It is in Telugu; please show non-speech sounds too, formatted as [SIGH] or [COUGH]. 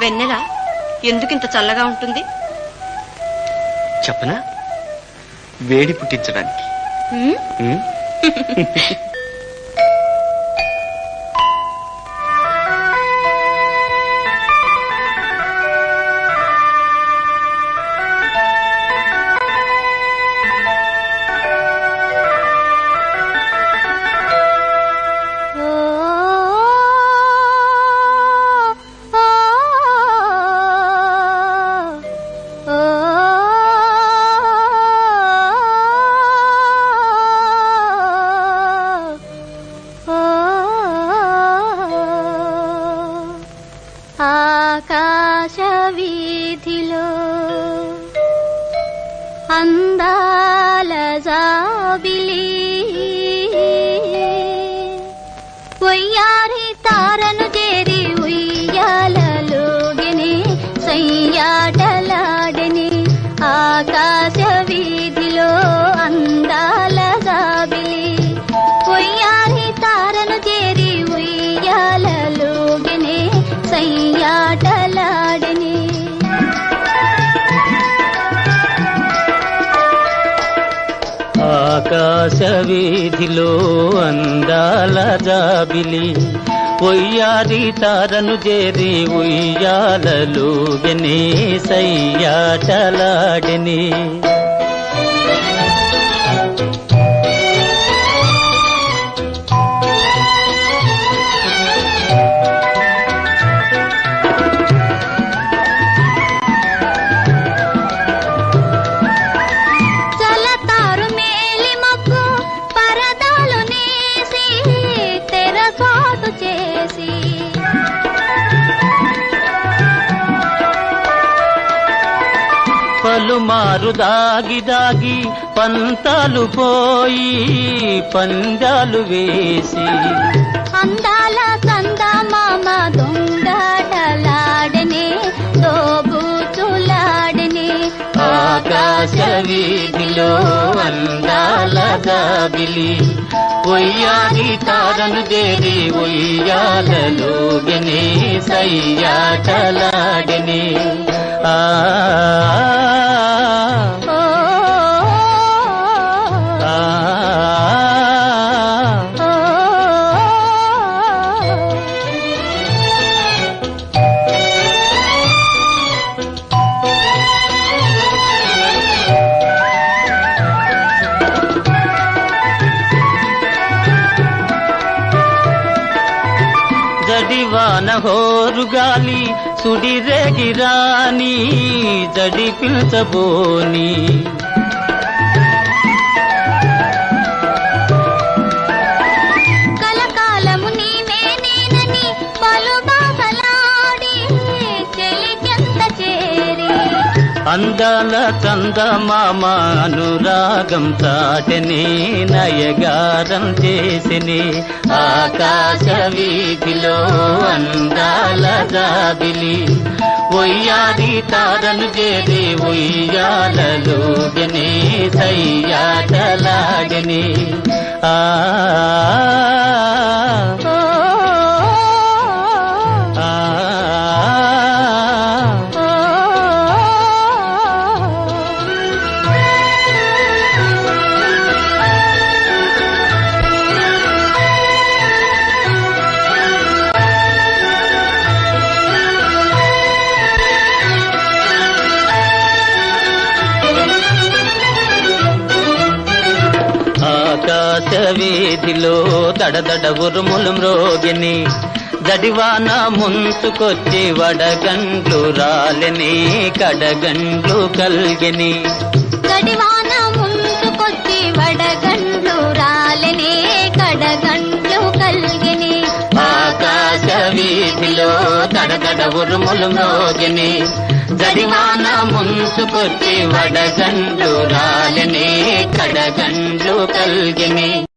వెన్నెల ఎందుకింత చల్లగా ఉంటుంది? చెప్పనా? వేడి పుట్టించడానికి. [LAUGHS] ఆకాశ వీధిలో అందాల జాబిలి. వయ్యారి తారను చేరి ఉయ్యాలలోగిని సయ్యాటలాడిని ఆకాశ ఆకాశ వీధిలో అందాల జాబిలి. ఒయ్యారి తారను చేరి ఉయ్యాలలు గని సయ్యాటలాడిని పలుమారు దాగి దాగి పంతాలు పోయి పందాలు వేసి. అందాల చందమామ దొంగటలాడని దోబూచులాడని. ఆకాశ వీధిలో అందాల దాబిలి ఒయ్యారి తారను దేవి ఒయ్యాలలో గని సయ్యాటలాడిని. గడివాన ఓ ఆ, హోరుగాలి సుడిరేగిరాని జడి పిల్చబోని. అందాల చందమామ అనురాగం తాటని నయగారం చేసిని. ఆకాశ వీధిలో అందాల జాబిలి ఒయ్యాది తారను చేరి ఉయ్యాలలో గని సయ్యాటలాగని ఆ ఆకాశ వీధిలో దడదడ ఉరుములు మ్రోగిని జడివాన ముంచుకొచ్చి వడగండ్లు రాలని కడగండ్లు కల్గిని. గడివాన ముందుకొచ్చి వడగండ్లు రాలనే కడగండ్లు కల్గిని. ఆకాశ వీధిలో దడదడ ఉరుములు మ్రోగిని జడివాన ముంచుకొచ్చి వడగండ్లు రాలని కడగండ్లు కల్గిని